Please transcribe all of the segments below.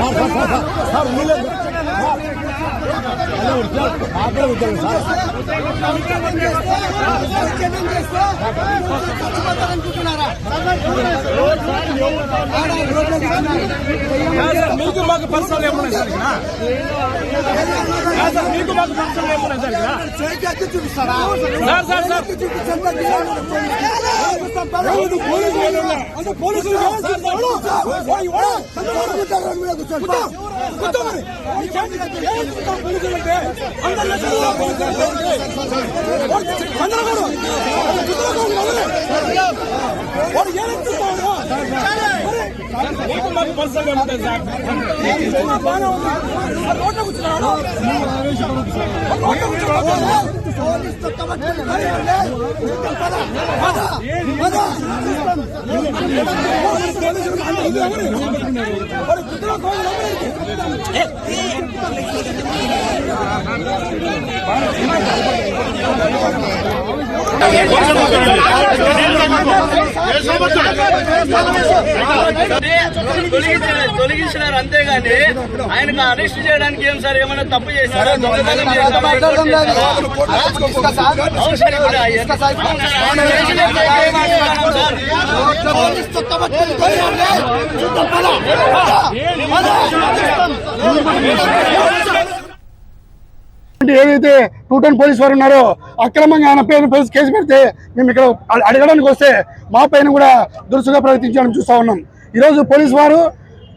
Sar, sar, sar. Sar, millet. ఏమున్నాయి sir ఇక్కడ? కాదు సార్ మీకు మాకు పర్సనల్ ఏమున్నాయి సార్ ఇక్కడ? Sir sir sir. కూర్చున్నాడు మీకు మాకు పర్సనల్ ఏముంటాయి సార్ తొలగించారు తొలగించినారు అంతేగాని ఆయనకు అరెస్ట్ చేయడానికి ఏం సార్ ఏమైనా తప్పు చేశారా దొంగతనం చేశారా? ఏదైతే టూ టౌన్ పోలీస్ వారు ఉన్నారో అక్రమంగా ఆయన పైన పోలీస్ కేసు పెడితే మేము ఇక్కడ అడ- అడగడానికి వస్తే మా పైన కూడా దురుసుగా ప్రవర్తించడం చూస్తా ఉన్నాం ఈరోజు పోలీస్ వారు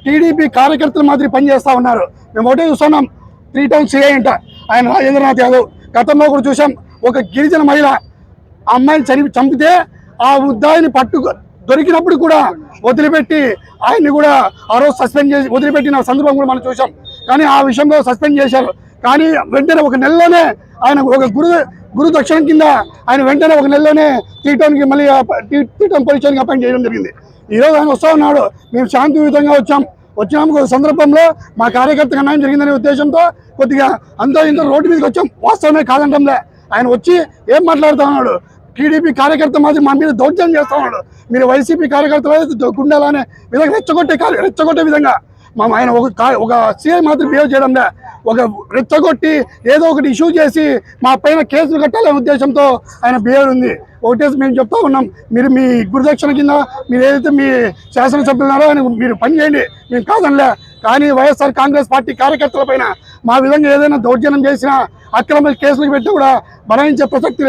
టీడీపీ కార్యకర్తల మాదిరి పనిచేస్తూ ఉన్నారు. మేము ఒకటే చూస్తున్నాం. త్రీ టౌన్ సిఐ అంట. ఆయన రాజేంద్రనాథ్ యాదవ్. గతంలో కూడా చూసాం ఒక గిరిజన మహిళ ఆ అమ్మాయిని చని చంపితే ఆ ఉద్దాయిని పట్టు దొరికినప్పుడు కూడా వదిలిపెట్టి ఆయన్ని కూడా ఆ రోజు సస్పెండ్ చేసి వదిలిపెట్టిన సందర్భం కూడా మనం చూసాం కానీ ఆ విషయంలో సస్పెండ్ చేశారు. కానీ వెంటనే ఒక నెలలోనే ఆయన ఒక గురు గురు దక్షిణ కింద ఆయన వెంటనే ఒక నెలలోనే టీటౌన్కి మళ్ళీ టీటౌన్ పోలీస్ స్టేషన్కి అపాయింట్ చేయడం జరిగింది. ఈరోజు ఆయన వస్తూ ఉన్నాడు. మేము శాంతియుతంగా వచ్చాం. వచ్చినాము ఒక సందర్భంలో మా కార్యకర్తకు అన్యాయం జరిగిందనే ఉద్దేశంతో కొద్దిగా అంతా ఇంత రోడ్డు మీదకి వచ్చాం. వాస్తవమే కాదంటంలే. ఆయన వచ్చి ఏం మాట్లాడుతూ ఉన్నాడు? టీడీపీ కార్యకర్త మాత్రం మా మీద దౌర్జన్యం చేస్తూ ఉన్నాడు. మీరు వైసీపీ కార్యకర్తలు గుండాలనే విధంగా రెచ్చగొట్టే కా- రెచ్చగొట్టే విధంగా. మా ఆయన ఒక ఒక సీఐ మాత్రం బిహేవ్ చేయడంలే. ఒక రెచ్చగొట్టి ఏదో ఒకటి ఇష్యూ చేసి మా పైన కేసులు కట్టాలనే ఉద్దేశంతో ఆయన బిహేవ్ ఉంది. ఒకటేసి మేము చెప్తా ఉన్నాం. మీరు మీ గురుదక్షిణ కింద మీరు ఏదైతే మీ శాసనసభ్యులు ఉన్నారో ఆయన మీరు పని చేయండి. మేము కాదనిలే. కానీ వైఎస్ఆర్ కాంగ్రెస్ పార్టీ కార్యకర్తల పైన మా విధంగా ఏదైనా దౌర్జన్యం చేసినా అక్రమ కేసులకు పెట్టి కూడా మరణించే ప్రసక్తి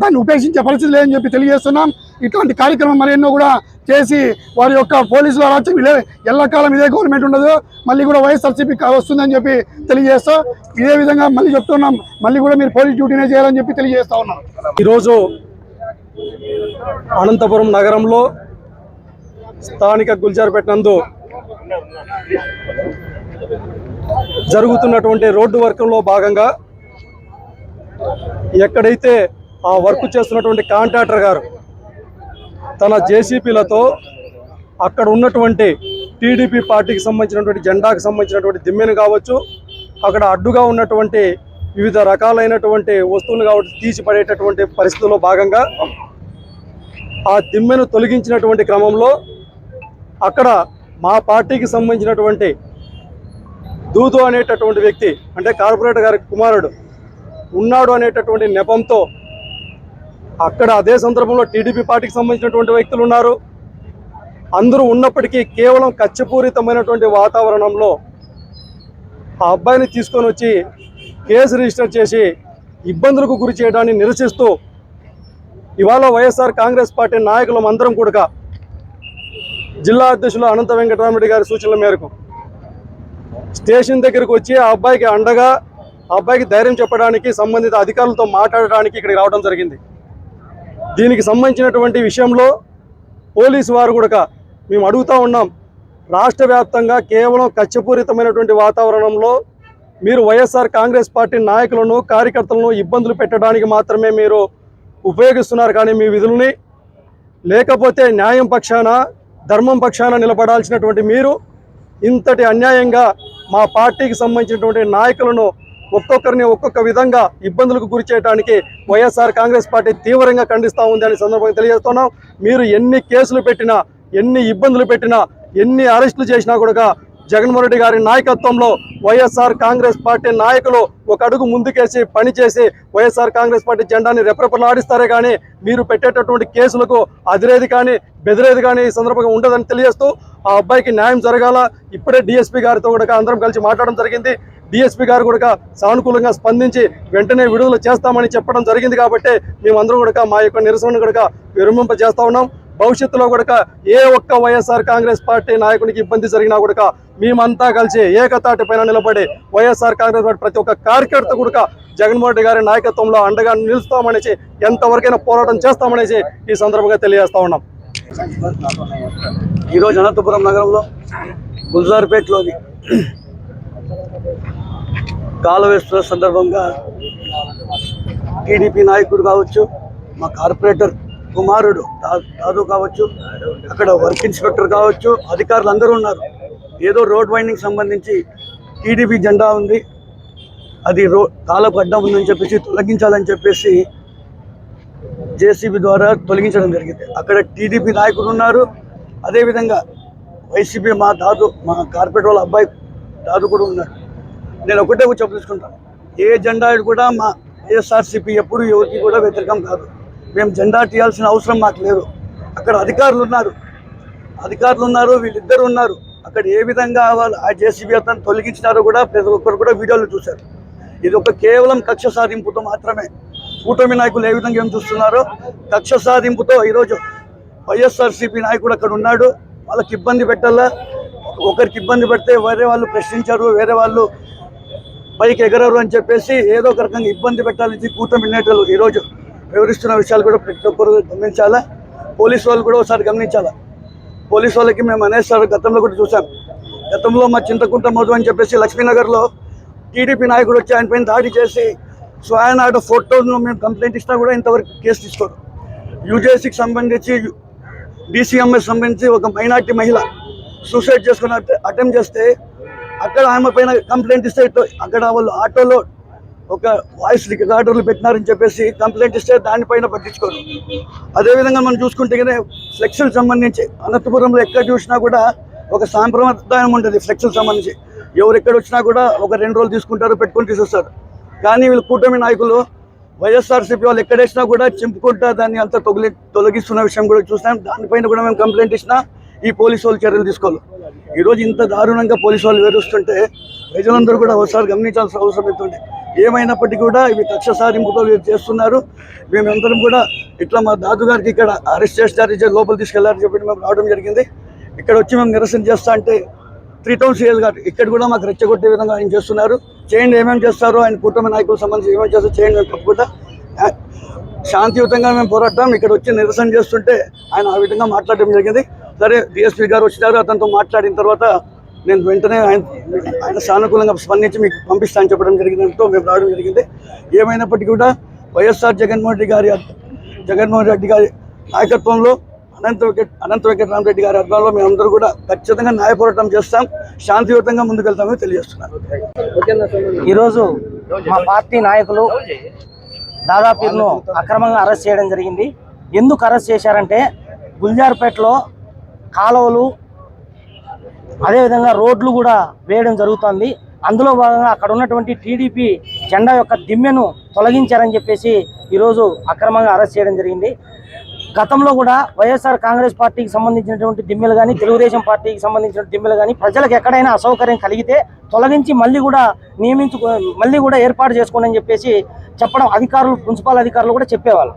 దాన్ని ఉపేక్షించే పరిస్థితి లేదని చెప్పి తెలియజేస్తున్నాం. ఇట్లాంటి కార్యక్రమం మరెన్నో కూడా చేసి వారి యొక్క పోలీసుల రాజ్యం ఇదే ఎల్లకాలం ఇదే గవర్నమెంట్ ఉండదు. మళ్ళీ కూడా వైఎస్ఆర్సీపీ వస్తుందని చెప్పి తెలియజేస్తాం ఇదే విధంగా మళ్ళీ చెప్తున్నాం. మళ్ళీ కూడా మీరు పోలీస్ డ్యూటీనే చేయాలని చెప్పి తెలియజేస్తా ఉన్నాం. ఈరోజు అనంతపురం నగరంలో స్థానిక గుల్జార్పేట నందు జరుగుతున్నటువంటి రోడ్డు వర్క్లో భాగంగా ఎక్కడైతే ఆ వర్క్ చేస్తున్నటువంటి కాంట్రాక్టర్ గారు తన జేసీపీలతో అక్కడ ఉన్నటువంటి టీడీపీ పార్టీకి సంబంధించినటువంటి జెండాకు సంబంధించినటువంటి దిమ్మెను కావచ్చు అక్కడ అడ్డుగా ఉన్నటువంటి వివిధ రకాలైనటువంటి వస్తువులు కాబట్టి తీసిపడేటటువంటి పరిస్థితుల్లో భాగంగా ఆ దిమ్మెను తొలగించినటువంటి క్రమంలో అక్కడ మా పార్టీకి సంబంధించినటువంటి దూదు అనేటటువంటి వ్యక్తి అంటే కార్పొరేటర్ గారి కుమారుడు ఉన్నాడు అనేటటువంటి నెపంతో అక్కడ అదే సందర్భంలో టీడీపీ పార్టీకి సంబంధించినటువంటి వ్యక్తులు ఉన్నారు. అందరూ ఉన్నప్పటికీ కేవలం కచ్చపూరితమైనటువంటి వాతావరణంలో ఆ అబ్బాయిని తీసుకొని వచ్చి కేసు రిజిస్టర్ చేసి ఇబ్బందులకు గురి చేయడాన్ని నిరసిస్తూ ఇవాళ వైఎస్ఆర్ కాంగ్రెస్ పార్టీ నాయకులం అందరం కూడా జిల్లా అధ్యక్షులు అనంత వెంకటరామరెడ్డి గారి సూచనల మేరకు స్టేషన్ దగ్గరకు వచ్చి ఆ అబ్బాయికి అండగా ఆ అబ్బాయికి ధైర్యం చెప్పడానికి సంబంధిత అధికారులతో మాట్లాడడానికి ఇక్కడికి రావడం జరిగింది. దీనికి సంబంధించినటువంటి విషయంలో పోలీసు వారు కూడా మేము అడుగుతా ఉన్నాం. రాష్ట్ర వ్యాప్తంగా కేవలం కచ్చపూరితమైనటువంటి వాతావరణంలో మీరు వైఎస్ఆర్ కాంగ్రెస్ పార్టీ నాయకులను కార్యకర్తలను ఇబ్బందులు పెట్టడానికి మాత్రమే మీరు ఉపయోగిస్తున్నారు కానీ మీ విధులని. లేకపోతే న్యాయం పక్షాన ధర్మం పక్షాన నిలబడాల్సినటువంటి మీరు ఇంతటి అన్యాయంగా మా పార్టీకి సంబంధించినటువంటి నాయకులను ఒక్కొక్కరిని ఒక్కొక్క విధంగా ఇబ్బందులకు గురి చేయడానికి వైఎస్ఆర్ కాంగ్రెస్ పార్టీ తీవ్రంగా ఖండిస్తూ ఉంది అనే సందర్భంగా తెలియజేస్తున్నాం. మీరు ఎన్ని కేసులు పెట్టినా ఎన్ని ఇబ్బందులు పెట్టినా ఎన్ని అరెస్టులు చేసినా కూడా జగన్మోహన్ రెడ్డి గారి నాయకత్వంలో వైఎస్ఆర్ కాంగ్రెస్ పార్టీ నాయకులు ఒక అడుగు ముందుకేసి పనిచేసి వైఎస్ఆర్ కాంగ్రెస్ పార్టీ జెండాని రెపరెపలాడిస్తారే కానీ మీరు పెట్టేటటువంటి కేసులకు అదిరేది కానీ బెదిరేది కానీ ఈ సందర్భంగా ఉండదని తెలియజేస్తూ ఆ అబ్బాయికి న్యాయం జరగాల. ఇప్పుడే డిఎస్పీ గారితో కూడా అందరం కలిసి మాట్లాడడం జరిగింది. డిఎస్పీ గారు కూడా సానుకూలంగా స్పందించి వెంటనే విడుదల చేస్తామని చెప్పడం జరిగింది కాబట్టి మేమందరం కూడా మా యొక్క నిరసన కూడా విరమింప చేస్తా ఉన్నాం. భవిష్యత్తులో కూడా ఏ ఒక్క వైఎస్ఆర్ కాంగ్రెస్ పార్టీ నాయకునికి ఇబ్బంది జరిగినా కూడా మేమంతా కలిసి ఏకతాటి పైన నిలబడి వైఎస్ఆర్ కాంగ్రెస్ పార్టీ ప్రతి ఒక్క కార్యకర్త కూడా జగన్మోహన్ రెడ్డి గారి నాయకత్వంలో అండగా నిలుస్తామనేసి ఎంతవరకైనా పోరాటం చేస్తామనేసి ఈ సందర్భంగా తెలియజేస్తా ఉన్నాం. ఈరోజు అనంతపురం నగరంలో గుల్జార్పేటలోని కాలవేస్తున్న సందర్భంగా టీడీపీ నాయకుడు కావచ్చు మా కార్పొరేటర్ కుమారుడు దాదు కావచ్చు అక్కడ వర్క్ ఇన్స్పెక్టర్ కావచ్చు అధికారులు అందరూ ఉన్నారు. ఏదో రోడ్ వైండింగ్ సంబంధించి టీడీపీ జెండా ఉంది. అది రో కాలకు అడ్డం ఉందని చెప్పేసి తొలగించాలని చెప్పేసి జేసీబీ ద్వారా తొలగించడం జరిగింది. అక్కడ టీడీపీ నాయకులు ఉన్నారు. అదేవిధంగా వైసీపీ మా దాదు మా కార్పొరేట్ వాళ్ళ అబ్బాయి దాదు కూడా ఉన్నాడు నేను ఒకటే చెప్పదలుచుకుంటాను ఏ జెండా కూడా మా ఏఎస్ఆర్సీపీ ఎప్పుడు ఎవరికి కూడా వ్యతిరేకం కాదు. మేము జెండా తీయాల్సిన అవసరం మాకు లేదు. అక్కడ అధికారులు ఉన్నారు. అధికారులు ఉన్నారు వీళ్ళిద్దరు ఉన్నారు. అక్కడ ఏ విధంగా వాళ్ళు ఆ జేసీబీ అతను తొలగించినారో కూడా ప్రతి ఒక్కరు కూడా వీడియోలు చూశారు. ఇది ఒక కేవలం కక్ష సాధింపుతో మాత్రమే. కూటమి నాయకులు ఏ విధంగా ఏం చూస్తున్నారో కక్ష సాధింపుతో ఈరోజు వైఎస్ఆర్సీపీ నాయకుడు అక్కడ ఉన్నాడు. వాళ్ళకి ఇబ్బంది పెట్టాలా? ఒకరికి ఇబ్బంది పెడితే వేరే వాళ్ళు ప్రశ్నించారు వేరే వాళ్ళు పైకి ఎగరరు అని చెప్పేసి ఏదో ఒక రకంగా ఇబ్బంది పెట్టాలని కూటమి నేతలు ఈరోజు వివరిస్తున్న విషయాలు కూడా ప్రతి ఒక్కరు గమనించాలా? పోలీసు వాళ్ళు కూడా ఒకసారి గమనించాలా? పోలీసు వాళ్ళకి మేము అనేసారి గతంలో కూడా చూసాం గతంలో మా చింతకుంట మధు అని చెప్పేసి లక్ష్మీనగర్లో టీడీపీ నాయకుడు వచ్చి ఆయన పైన దాడి చేసి సో ఆయన ఆడ ఫోటోను మేము కంప్లైంట్ ఇచ్చినా కూడా ఇంతవరకు కేసు తీసుకోరు. యూజేసీకి సంబంధించి డీసీఎంఎస్ సంబంధించి ఒక మైనార్టీ మహిళ సూసైడ్ చేసుకుని అటెంప్ట్ చేస్తే అక్కడ ఆమె పైన కంప్లైంట్ ఇస్తే అక్కడ వాళ్ళు ఆటోలో ఒక వాయిస్ రికార్డర్లు పెట్టినారని చెప్పేసి కంప్లైంట్ ఇస్తే దానిపైన పట్టించుకోరు. అదేవిధంగా మనం చూసుకుంటే కానీ ఫ్లెక్స్లకు సంబంధించి అనంతపురంలో ఎక్కడ చూసినా కూడా ఒక సాంప్రదాయం ఉంటుంది ఫ్లెక్స్లకు సంబంధించి. ఎవరు ఎక్కడ వచ్చినా కూడా ఒక రెండు రోజులు తీసుకుంటారు పెట్టుకొని తీసేస్తారు కానీ వీళ్ళు కూటమి నాయకులు వైఎస్ఆర్సీపీ వాళ్ళు ఎక్కడేసినా కూడా చింపుకుంటా దాన్ని అంతా తొలగి తొలగిస్తున్న విషయం కూడా చూసినాం. దానిపైన కూడా మేము కంప్లైంట్ ఇచ్చినా ఈ పోలీసు వాళ్ళు చర్యలు తీసుకోవాలి. ఈరోజు ఇంత దారుణంగా పోలీసు వాళ్ళు వేరుస్తుంటే ప్రజలందరూ కూడా ఒకసారి గమనించాల్సిన అవసరం అవుతుంది ఏమైనప్పటికీ కూడా ఇవి కక్ష సాధింపుతో చేస్తున్నారు. మేమందరం కూడా ఇట్లా మా దాదు గారికి ఇక్కడ అరెస్ట్ చేస్తారు లోపల తీసుకెళ్ళారని చెప్పి మేము రావడం జరిగింది. ఇక్కడ వచ్చి మేము నిరసన చేస్తా అంటే త్రీ టౌన్ సీఎల్ గారు ఇక్కడ కూడా మాకు రెచ్చగొట్టే విధంగా ఆయన చేస్తున్నారు. చేయండి ఏమేమి చేస్తారు ఆయన కూటమి నాయకులకు సంబంధించి ఏమేమి చేస్తారు చేయండి అని తప్పకుండా. శాంతియుతంగా మేము పోరాటం ఇక్కడ వచ్చి నిరసన చేస్తుంటే ఆయన ఆ విధంగా మాట్లాడడం జరిగింది. సరే డిఎస్పీ గారు వచ్చినారు అతనితో మాట్లాడిన తర్వాత నేను వెంటనే ఆయన ఆయన సానుకూలంగా స్పందించి మీకు పంపిస్తాను చెప్పడం జరిగిందంతో మేము రావడం జరిగింది. ఏమైనప్పటికీ కూడా వైఎస్ఆర్ జగన్మోహన్ రెడ్డి గారి జగన్మోహన్ రెడ్డి గారి నాయకత్వంలో అనంత వెంకట అనంత వెంకటరామరెడ్డి గారి ఆధ్వర్యంలో మేమందరూ కూడా ఖచ్చితంగా న్యాయ పోరాటం చేస్తాం శాంతియుతంగా ముందుకెళ్తామని తెలియజేస్తున్నాను ఈరోజు మా పార్టీ నాయకులు దాదాపును అక్రమంగా అరెస్ట్ చేయడం జరిగింది. ఎందుకు అరెస్ట్ చేశారంటే గుల్జార్పేటలో కాలువలు అదేవిధంగా రోడ్లు కూడా వేయడం జరుగుతోంది. అందులో భాగంగా అక్కడ ఉన్నటువంటి టీడీపీ జెండా యొక్క దిమ్మెను తొలగించారని చెప్పేసి ఈరోజు అక్రమంగా అరెస్ట్ చేయడం జరిగింది. గతంలో కూడా వైఎస్ఆర్ కాంగ్రెస్ పార్టీకి సంబంధించినటువంటి దిమ్మెలు కానీ తెలుగుదేశం పార్టీకి సంబంధించిన దిమ్మెలు కానీ ప్రజలకు ఎక్కడైనా అసౌకర్యం కలిగితే తొలగించి మళ్ళీ కూడా నియమించుకో మళ్ళీ కూడా ఏర్పాటు చేసుకోండి అని చెప్పేసి చెప్పడం అధికారులు ప్రిన్సిపాల్ అధికారులు కూడా చెప్పేవాళ్ళు.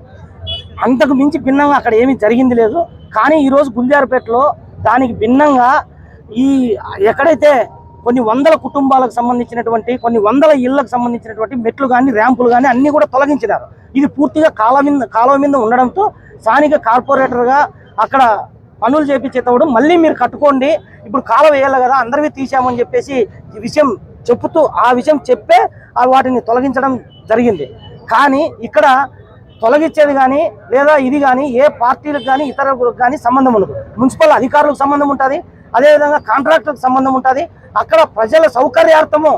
అంతకు మించి భిన్నంగా అక్కడ ఏమీ జరిగింది లేదు. కానీ ఈరోజు గుంజారపేటలో దానికి భిన్నంగా ఈ ఎక్కడైతే కొన్ని వందల కుటుంబాలకు సంబంధించినటువంటి కొన్ని వందల ఇళ్ళకు సంబంధించినటువంటి మెట్లు కానీ ర్యాంపులు కానీ అన్నీ కూడా తొలగించినారు. ఇది పూర్తిగా కాలం మీద కాలం మీద ఉండడంతో స్థానిక కార్పొరేటర్గా అక్కడ పనులు చేపించేటప్పుడు మళ్ళీ మీరు కట్టుకోండి ఇప్పుడు కాలం వేయాలి కదా అందరివి తీసామని చెప్పేసి ఈ విషయం చెప్పుతూ ఆ విషయం చెప్పే ఆ వాటిని తొలగించడం జరిగింది. కానీ ఇక్కడ తొలగించేది కానీ లేదా ఇది కానీ ఏ పార్టీలకు కానీ ఇతరులకు కానీ సంబంధం ఉండదు. మున్సిపల్ అధికారులకు సంబంధం ఉంటుంది అదేవిధంగా కాంట్రాక్టర్లకు సంబంధం ఉంటుంది. అక్కడ ప్రజల సౌకర్యార్థము